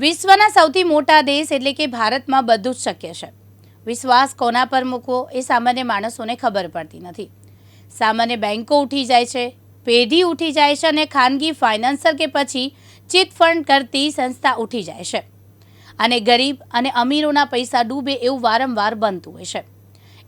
વિશ્વના સૌથી મોટા દેશ એટલે કે ભારતમાં બધું જ શક્ય છે. વિશ્વાસ કોના પર મૂકવો એ સામાન્ય માણસોને ખબર પડતી નથી. સામાન્ય બેન્કો ઉઠી જાય છે, પેઢી ઉઠી જાય છે અને ખાનગી ફાઇનાન્સર કે પછી ચીટ ફંડ કરતી સંસ્થા ઉઠી જાય છે. અને ગરીબ અને અમીરોના પૈસા ડૂબે એવું વારંવાર બનતું હોય છે.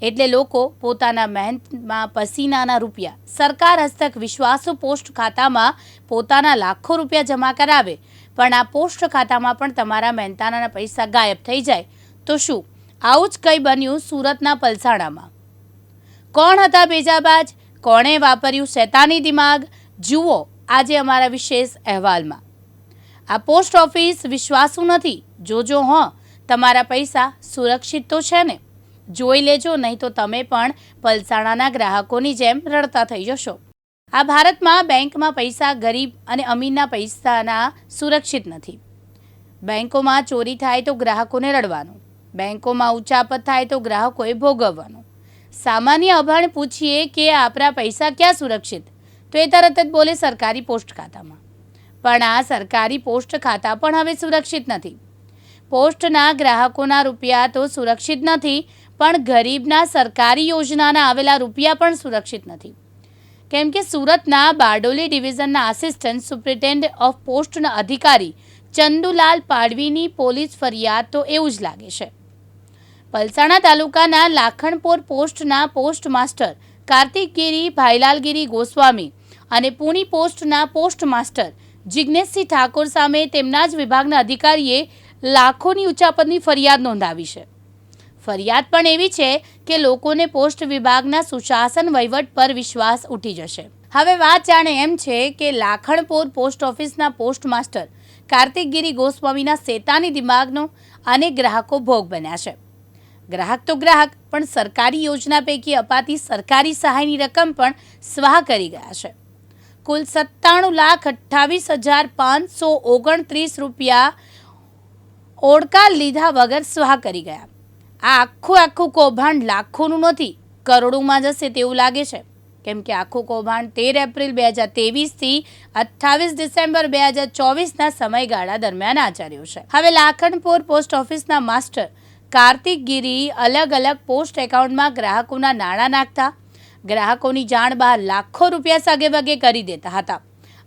એટલે લોકો પોતાના મહેનતમાં પસીનાના રૂપિયા, સરકાર હસ્તક વિશ્વાસુ પોસ્ટ ખાતામાં પોતાના લાખો રૂપિયા જમા કરાવે પણ આ પોસ્ટ ખાતામાં પણ તમારા મહેનતાના પૈસા ગાયબ થઈ જાય. તો શું? આવું જ કંઈ બન્યું સુરતના પલસાણામાં. કોણ હતા બેજાબાજ? કોણે વાપર્યું શેતાની દિમાગ? જુઓ આજે અમારા વિશેષ અહેવાલમાં. આ પોસ્ટ ઓફિસ વિશ્વાસુ નથી. જોજો હં, તમારા પૈસા સુરક્ષિત તો છે ને? જોઈ લેજો, નહીં તો તમે પણ પલસાણાના ગ્રાહકોની જેમ રડતા થઈ જશો. આ ભારતમાં બેંકમાં પૈસા ગરીબ અને અમીરના પૈસાના સુરક્ષિત નથી. બેંકોમાં ચોરી થાય તો ગ્રાહકોને રડવાનું. બેંકોમાં ઉચાપત થાય તો ગ્રાહકોએ ભોગવવાનું. સામાન્ય અભાણ પૂછીએ કે આપણા પૈસા ક્યાં સુરક્ષિત? તો એ તરત જ બોલે સરકારી પોસ્ટ ખાતામાં. પણ આ સરકારી પોસ્ટ ખાતા પણ હવે સુરક્ષિત નથી. પોસ્ટના ગ્રાહકોના રૂપિયા તો સુરક્ષિત નથી, પણ ગરીબના સરકારી યોજનાના આવેલા રૂપિયા પણ સુરક્ષિત નથી. કેમ કે સુરતના બારડોલી ડિવિઝનના આસિસ્ટન્ટ સુપ્રિન્ટેન્ડન્ટ ઓફ પોસ્ટના અધિકારી ચંદુલાલ પાડવીની પોલીસ ફરિયાદ તો એવું જ લાગે છે. પલસાણા તાલુકાના લાખણપોર પોસ્ટના પોસ્ટ માસ્ટર કાર્તિકગીરી ભાઈલાલગીરી ગોસ્વામી અને પુણી પોસ્ટના પોસ્ટ માસ્ટર જિજ્ઞેશસિંહ ઠાકોર સામે તેમના જ વિભાગના અધિકારીએ લાખોની ઉચાપતની ફરિયાદ નોંધાવી છે. ફરિયાદ પણ એવી છે કે લોકોને પોસ્ટ વિભાગના સુશાસન વહીવટ પર વિશ્વાસ ઉઠી જશે. હવે વાત જાણે એમ છે કે લાખણપોર પોસ્ટ ઓફિસના પોસ્ટ માસ્ટર કાર્તિકગીરી ગોસ્વામીના શેતાની દિમાગનો અનેક ગ્રાહકો ભોગ બન્યા છે. ગ્રાહક તો ગ્રાહક, પણ સરકારી યોજના પૈકી અપાતી સરકારી સહાયની રકમ પણ સ્વાહ કરી ગયા છે. કુલ સત્તાણું લાખ અઠ્ઠાવીસ હજાર પાંચસો ઓગણત્રીસ રૂપિયા ઓળકા લીધા વગર સ્વાહ કરી ગયા. આ આખું આખું કૌભાંડ લાખોનું નથી, કરોડોમાં જશે તેવું લાગે છે. કેમ કે આખું કૌભાંડ તેર એપ્રિલ બે હજાર તેવીસથી અઠ્ઠાવીસ ડિસેમ્બર બે હજાર ચોવીસના સમયગાળા દરમિયાન આચર્યું છે. હવે લાખણપુર પોસ્ટ ઓફિસના માસ્ટર કાર્તિક ગીરી અલગ અલગ પોસ્ટ એકાઉન્ટમાં ગ્રાહકોના નાણાં નાખતા, ગ્રાહકોની જાણ બહાર લાખો રૂપિયા સગે વગે કરી દેતા હતા.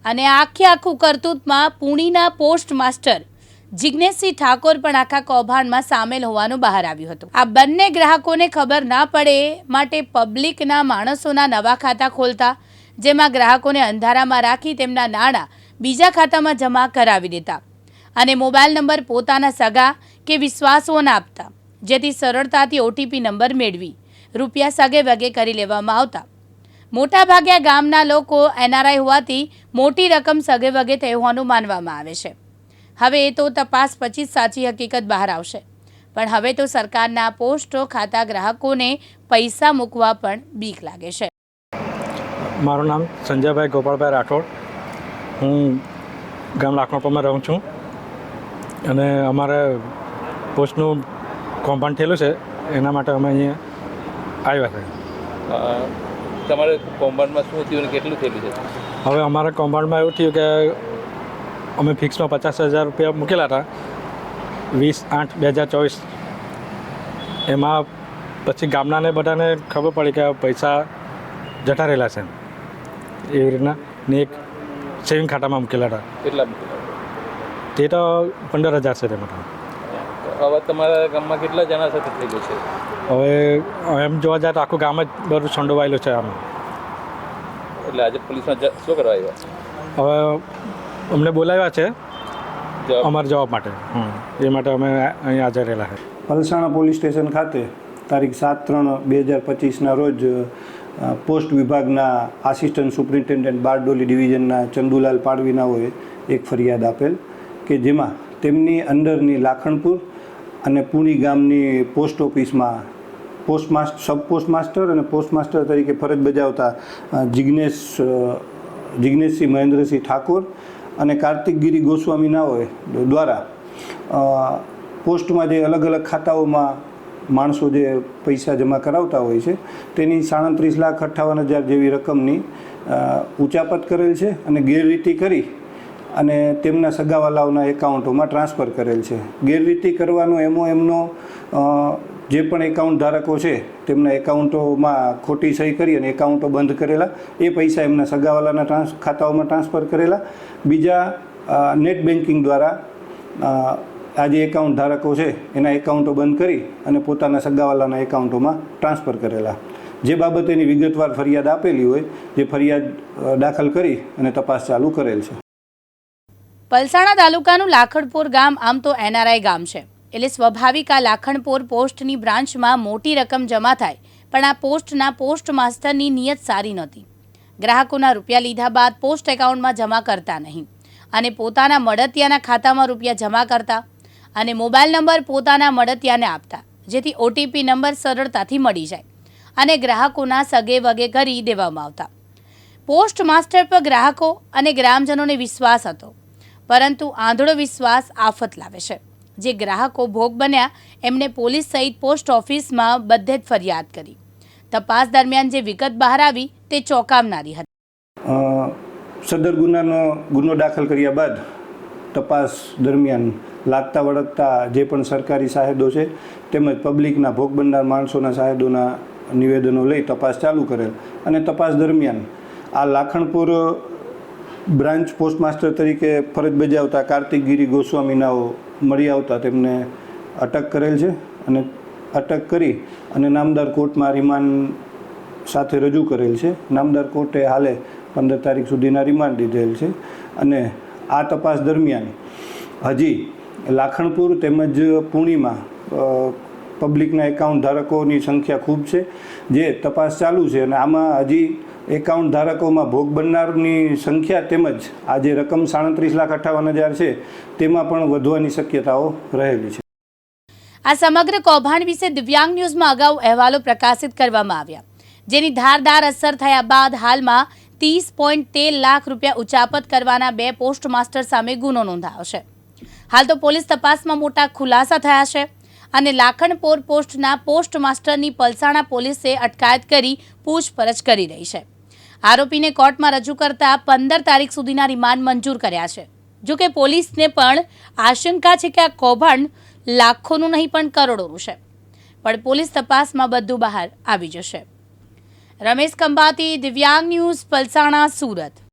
અને આખે આખું કરતૂતમાં પુણીના પોસ્ટ માસ્ટર જિજ્ઞેશસિંહ ઠાકોર પણ આખા કૌભાંડમાં સામેલ હોવાનું બહાર આવ્યું હતું. આ બંને ગ્રાહકોને ખબર ના પડે માટે પબ્લિકના માણસોના નવા ખાતા ખોલતા, જેમાં ગ્રાહકોને અંધારામાં રાખી તેમના નાણાં બીજા ખાતામાં જમા કરાવી દેતા અને મોબાઈલ નંબર પોતાના સગા કે વિશ્વાસોના આપતા, જેથી સરળતાથી ઓટીપી નંબર મેળવી રૂપિયા સગે વગે કરી લેવામાં આવતા. મોટાભાગે ગામના લોકો એનઆરઆઈ હોવાથી મોટી રકમ સગે વગે થઈ હોવાનું માનવામાં આવે છે. હવે એ તો તપાસ પછી જ સાચી હકીકત બહાર આવશે. પણ હવે તો સરકારના પોસ્ટ ખાતા ગ્રાહકોને પૈસા મૂકવા પણ બીક લાગે છે. મારું નામ સંજયભાઈ ગોપાલભાઈ રાઠોડ. હું ગામ લાખણપુરમાં રહું છું. અને અમારે પોસ્ટનું કૌભાંડ થયેલું છે. એના માટે અમે અહીંયા આવ્યા છે. તમારે કૌભાંડમાં શું થયું અને કેટલું થયેલું છે? હવે અમારા કૌભાંડમાં એવું થયું કે અમે ફિક્સમાં પચાસ હજાર રૂપિયા મૂકેલા હતા. વીસ આઠ બે હજાર ચોવીસ. એમાં પછી ગામડાને બધાને ખબર પડી કે પૈસા જતા રહેલા છે. એવી રીતના ને એક સેવિંગ ખાતામાં મૂકેલા હતા. કેટલા તે તો પંદર હજાર છે તેમાં હવે તમારા ગામમાં કેટલા જણા સાથે થયેલું છે? હવે એમ જોવા જાય તો આખું ગામ જ બધું સંડોવાયેલું છે આમ. એટલે આજે પોલીસમાં શું કરવા આવ્યા? હવે અમને બોલાવ્યા છે અમારા જવાબ માટે. એ માટે અમે અહીં હાજર રહેલા છે. પલસાણા પોલીસ સ્ટેશન ખાતે તારીખ સાત ત્રણ બે હજાર પચીસના રોજ પોસ્ટ વિભાગના આસિસ્ટન્ટ સુપ્રિન્ટેન્ડન્ટ બારડોલી ડિવિઝનના ચંદુલાલ પાડવીનાઓએ એક ફરિયાદ આપેલ કે જેમાં તેમની અંદરની લાખણપુર અને પુણી ગામની પોસ્ટ ઓફિસમાં post master sub post master અને પોસ્ટ માસ્ટર તરીકે ફરજ બજાવતા જિજ્ઞેશ જિજ્ઞેશસિંહ મહેન્દ્રસિંહ ઠાકોર અને કાર્તિક ગિરી ગોસ્વામી હોય, દ્વારા પોસ્ટમાં જે અલગ અલગ ખાતાઓમાં માણસો જે પૈસા જમા કરાવતા હોય છે, તેની સાડત્રીસ લાખ અઠ્ઠાવન હજાર જેવી રકમની ઉચાપત કરેલ છે અને ગેરરીતિ કરી અને તેમના સગાવાલાઓના એકાઉન્ટોમાં ટ્રાન્સફર કરેલ છે. ગેરરીતિ કરવાનો એમો એમનો જે પણ એકાઉન્ટ ધારકો છે, તેમના એકાઉન્ટોમાં ખોટી સહી કરી અને એકાઉન્ટો બંધ કરેલા, એ પૈસા એમના સગાવાલાના ટ્રાન્સ ખાતાઓમાં ટ્રાન્સફર કરેલા. બીજા નેટ બેન્કિંગ દ્વારા આ જે એકાઉન્ટ ધારકો છે, એના એકાઉન્ટો બંધ કરી અને પોતાના સગાવાલાના એકાઉન્ટોમાં ટ્રાન્સફર કરેલા. જે બાબતેની વિગતવાર ફરિયાદ આપેલી હોય, જે ફરિયાદ દાખલ કરી અને તપાસ ચાલુ કરેલ છે. પલસાણા તાલુકાનું લાખડપુર ગામ આમ તો એનઆરઆઈ ગામ છે. એટલે સ્વાભાવિક આ લાખણપોર પોસ્ટની બ્રાન્ચમાં મોટી રકમ જમા થાય, પણ આ પોસ્ટના પોસ્ટ માસ્ટરની નિયત સારી નહોતી. ગ્રાહકોના રૂપિયા લીધા બાદ પોસ્ટ એકાઉન્ટમાં જમા કરતા નહીં અને પોતાના મળતિયાના ખાતામાં રૂપિયા જમા કરતા અને મોબાઈલ નંબર પોતાના મળતિયાને આપતા, જેથી ઓટીપી નંબર સરળતાથી મળી જાય અને ગ્રાહકોના સગે વગે કરી દેવામાં આવતા. પોસ્ટ માસ્ટર પર ગ્રાહકો અને ગ્રામજનોને વિશ્વાસ હતો, પરંતુ આંધળો વિશ્વાસ આફત લાવે છે. જે ગ્રાહકો ભોગ બન્યા એમણે પોલીસ સહિત પોસ્ટ ઓફિસમાં બધે જ ફરિયાદ કરી. તપાસ દરમિયાન જે વિગત બહાર આવી, તે ચોંકાવનારી હતી. સદર ગુનાનો ગુનો દાખલ કર્યા બાદ તપાસ દરમિયાન લાગતા વળગતા જે પણ સરકારી સાહેદો છે, તેમજ પબ્લિકના ભોગ બનનાર માણસોના સાહેદોના નિવેદનો લઈ તપાસ ચાલુ કરેલ. અને તપાસ દરમિયાન આ લાખણપુર બ્રાન્ચ પોસ્ટમાસ્ટર તરીકે ફરજ બજાવતા કાર્તિક ગિરી ગોસ્વામીનાઓ મળી આવતા તેમને અટક કરેલ છે અને અટક કરી અને નામદાર કોર્ટમાં રિમાન્ડ સાથે રજૂ કરેલ છે. નામદાર કોર્ટે હાલે પંદર તારીખ સુધીના રિમાન્ડ દીધેલ છે અને આ તપાસ દરમિયાન હજી લાખણપુર તેમજ પૂણીમાં પબ્લિકના એકાઉન્ટ ધારકોની સંખ્યા ખૂબ છે. જે તપાસ ચાલુ છે અને આમાં હજી એકાઉન્ટ ધારકોમાં ભોગ બનનારની સંખ્યા તેમજ આ જે રકમ સાડત્રીસ લાખ અઠ્ઠાવન હજાર છે, તેમાં પણ વધવાની શક્યતાઓ રહેલી છે. આ સમગ્ર કૌભાંડ વિશે દિવ્યાંગ ન્યૂઝમાં અગાઉ અહેવાલો પ્રકાશિત કરવામાં આવ્યા. જેની ધારદાર અસર થયા બાદ હાલમાં ત્રીસ પોઈન્ટ તેર લાખ રૂપિયા ઉચાપત કરવાના બે પોસ્ટ માસ્ટર સામે ગુનો નોંધાયો છે. હાલ તો પોલીસ તપાસમાં મોટા ખુલાસા થયા છે અને લાખણપોર પોસ્ટના પોસ્ટ માસ્ટરની પલસાણા પોલીસે અટકાયત કરી પૂછપરછ કરી રહી છે. આરોપીને કોર્ટમાં રજૂ કરતા પંદર તારીખ સુધીના રિમાન્ડ મંજૂર કર્યા છે. જો કે પોલીસને પણ આશંકા છે કે આ કૌભાંડ લાખોનું નહીં, પણ કરોડોનું છે. પણ પોલીસ તપાસમાં બધું બહાર આવી જશે. રમેશ કંબાતી દિવ્યાંગ ન્યૂઝ, પલસાણા, સુરત.